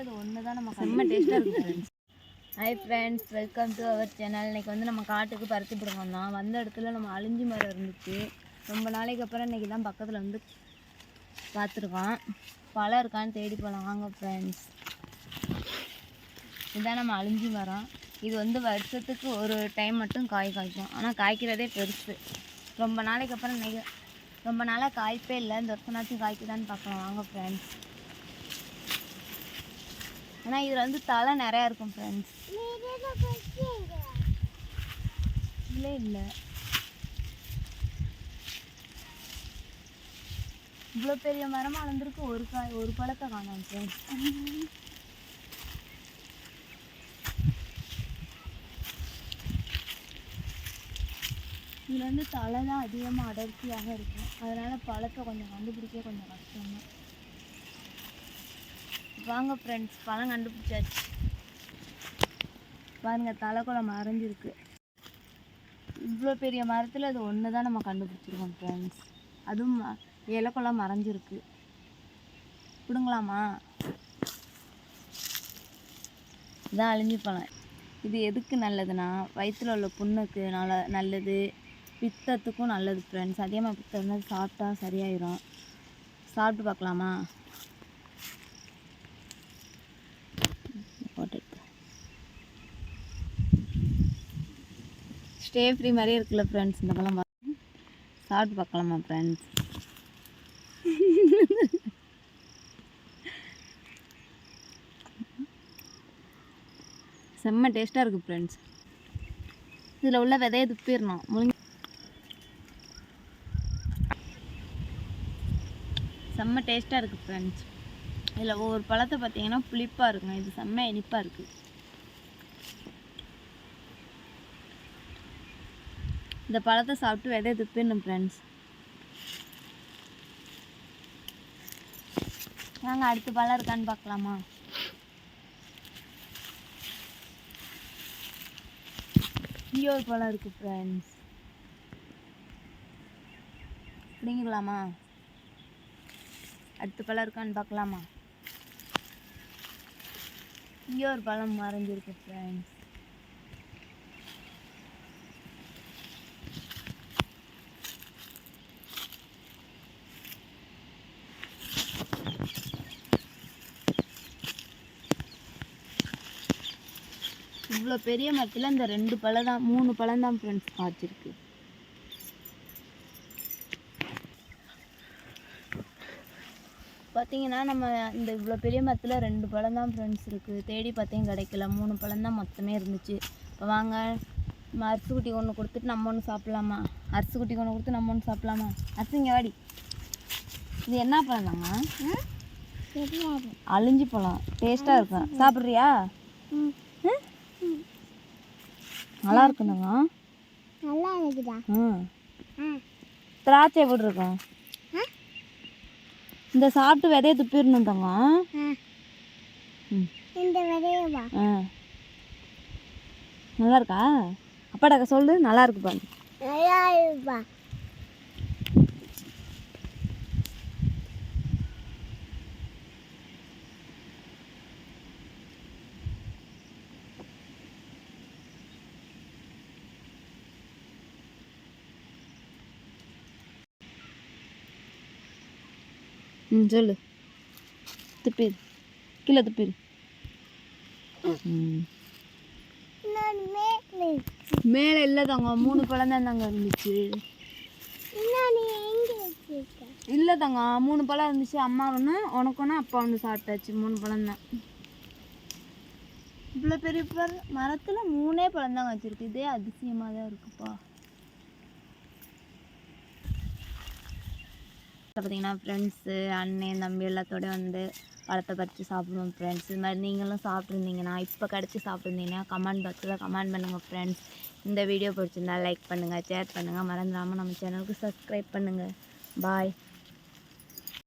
அது ஒன்று தான் நம்ம செம்ம டேஸ்ட்டாக இருக்கும் friends hi friends welcome to our channel இன்னைக்கு வந்து நம்ம காட்டுக்கு பருத்தி பிடுங்க வந்தோம். வந்த இடத்துல நம்ம அழிஞ்சி மரம் இருந்துச்சு. ரொம்ப நாளைக்கு அப்புறம் இன்னைக்கு தான் பக்கத்தில் வந்து பார்த்துருக்கோம். பழம் இருக்கான்னு தேடி போகலாம் வாங்க ஃப்ரெண்ட்ஸ் இதுதான் நம்ம அழிஞ்சி மரம். இது வந்து வருஷத்துக்கு ஒரு டைம் மட்டும் காய் காய்க்கும். ஆனால் காய்க்கிறதே பெருசு. ரொம்ப நாளைக்கு அப்புறம் இன்னைக்கு ரொம்ப நாளாக காய்ப்பே இல்லை. இந்த வருஷம்னாச்சும் காய்க்குதான்னு பார்க்கலாம். வாங்க ஃப்ரெண்ட்ஸ் ஆனால் இதில் வந்து தலை நிறையா இருக்கும் ஃப்ரெண்ட்ஸ் இல்லை இல்லை. இவ்வளோ பெரிய மரமாக வளர்ந்துருக்கு ஒரு காய் ஒரு பழத்தை காணோம் ஃப்ரெண்ட்ஸ் இதில் வந்து தலை தான் அதிகமாக அடர்த்தியாக இருக்கும். அதனால் பழத்தை கொஞ்சம் கண்டுபிடிக்க கொஞ்சம் கஷ்டம் தான் வாங்க ஃப்ரெண்ட்ஸ் பழம் கண்டுபிடிச்சாச்சு. பாருங்கள் தலைக்குளம் மறைஞ்சிருக்கு இவ்வளோ பெரிய மரத்தில் அது ஒன்று தான் நம்ம கண்டுபிடிச்சிருக்கோம் ஃப்ரெண்ட்ஸ் அதுவும் ம- மறைஞ்சிருக்கு. பிடுங்களாமா இதான் அழிஞ்சு பழம். இது எதுக்கு நல்லதுன்னா வயிற்றில் உள்ள புண்ணுக்கு நல்ல நல்லது. பித்தத்துக்கும் நல்லது ஃப்ரெண்ட்ஸ் அதிகமாக பித்தம் சாப்பிட்டா சரியாயிரும். சாப்பிட்டு பார்க்கலாமா? ஸ்டே ஃப்ரீ மாதிரியே இருக்குல்ல ஃப்ரெண்ட்ஸ் இந்த பழம் சாப்பிட்டு பார்க்கலாமா ஃப்ரெண்ட்ஸ் செம்ம டேஸ்ட்டாக இருக்குது ஃப்ரெண்ட்ஸ் இதில் உள்ள விதையை துப்பிடணும். முழுங்கி செம்ம டேஸ்ட்டாக இருக்குது ஃப்ரெண்ட்ஸ் இதில் ஒவ்வொரு பழத்தை பார்த்தீங்கன்னா புளிப்பாக இருக்கும். இது செம்ம இனிப்பாக இருக்குது இந்த பழத்தை சாப்பிட்டு விதை துப்பிடணும் ஃப்ரெண்ட்ஸ் வாங்க அடுத்த பழம் இருக்கான்னு பார்க்கலாமா? இங்கே ஒரு பழம் இருக்குது ஃப்ரெண்ட்ஸ் பிடிங்கலாமா அடுத்த பழம் இருக்கான்னு பார்க்கலாமா? இங்கே ஒரு பழம் மறைஞ்சிருக்கு ஃப்ரெண்ட்ஸ் இவ்வளோ பெரிய மரத்தில் இந்த ரெண்டு பழம் தான் மூணு பழம் தான் ஃப்ரெண்ட்ஸ் காய்ச்சிருக்கு பார்த்தீங்கன்னா நம்ம இந்த இவ்வளோ பெரிய மரத்தில் ரெண்டு பழம் தான் ஃப்ரெண்ட்ஸ் இருக்குது தேடி பார்த்தேன் கிடைக்கல. மூணு பழம் தான் மொத்தமே இருந்துச்சு. இப்போ வாங்க நம்ம அரிசி குட்டி ஒன்று கொடுத்துட்டு நம்ம ஒன்று சாப்பிட்லாமா? அரிசி குட்டி ஒன்று கொடுத்து நம்ம ஒன்று சாப்பிட்லாமா? அரிசி இங்கே வாடி. இது என்ன பழம் தாங்க அழிஞ்சி பழம். டேஸ்ட்டாக இருக்கும். சாப்பிட்றியா? ம்? நல்லா இருக்குதுங்க நல்லா இருக்குதா ம் திராட்சை எப்படி இருக்கும்? இந்த சாப்பிட்டு விதைய துப்பிடணும் தங்க இந்த விதையவா? ஆ. நல்லா இருக்கா அப்பாடா சொல்லு நல்லா இருக்கு பாரு. நல்லா இருக்குப்பா ம் சொல்லு. துப்பிடு கீழே துப்பிடு மேலே மேலே இல்லை தாங்க மூணு பழம் தான் தாங்க இருந்துச்சு. இல்லை தாங்க மூணு பழம் இருந்துச்சு. அம்மா ஒன்று உனக்கு ஒன்று அப்பா ஒன்று சாப்பிட்டாச்சு. மூணு பழம் தான். இவ்வளோ பெரிய மரத்தில் மூணே பழம் தாங்க வச்சிருக்கு. இதே அதிசயமாக தான் இருக்குப்பா. பார்த்தீங்கன்னா ஃப்ரெண்ட்ஸு அண்ணன் தம்பி எல்லாத்தோட வந்து பழத்தை பறித்து சாப்பிடுவோம் ஃப்ரெண்ட்ஸ் இது மாதிரி நீங்களும் சாப்பிட்ருந்தீங்கன்னா இப்போ கிடச்சி சாப்பிட்ருந்தீங்கன்னா கமெண்ட் பாக்ஸில் கமெண்ட் பண்ணுங்கள் ஃப்ரெண்ட்ஸ் இந்த வீடியோ பிடிச்சிருந்தா லைக் பண்ணுங்கள் ஷேர் பண்ணுங்கள் மறந்துடாமல் நம்ம சேனலுக்கு சப்ஸ்கிரைப் பண்ணுங்கள் பாய்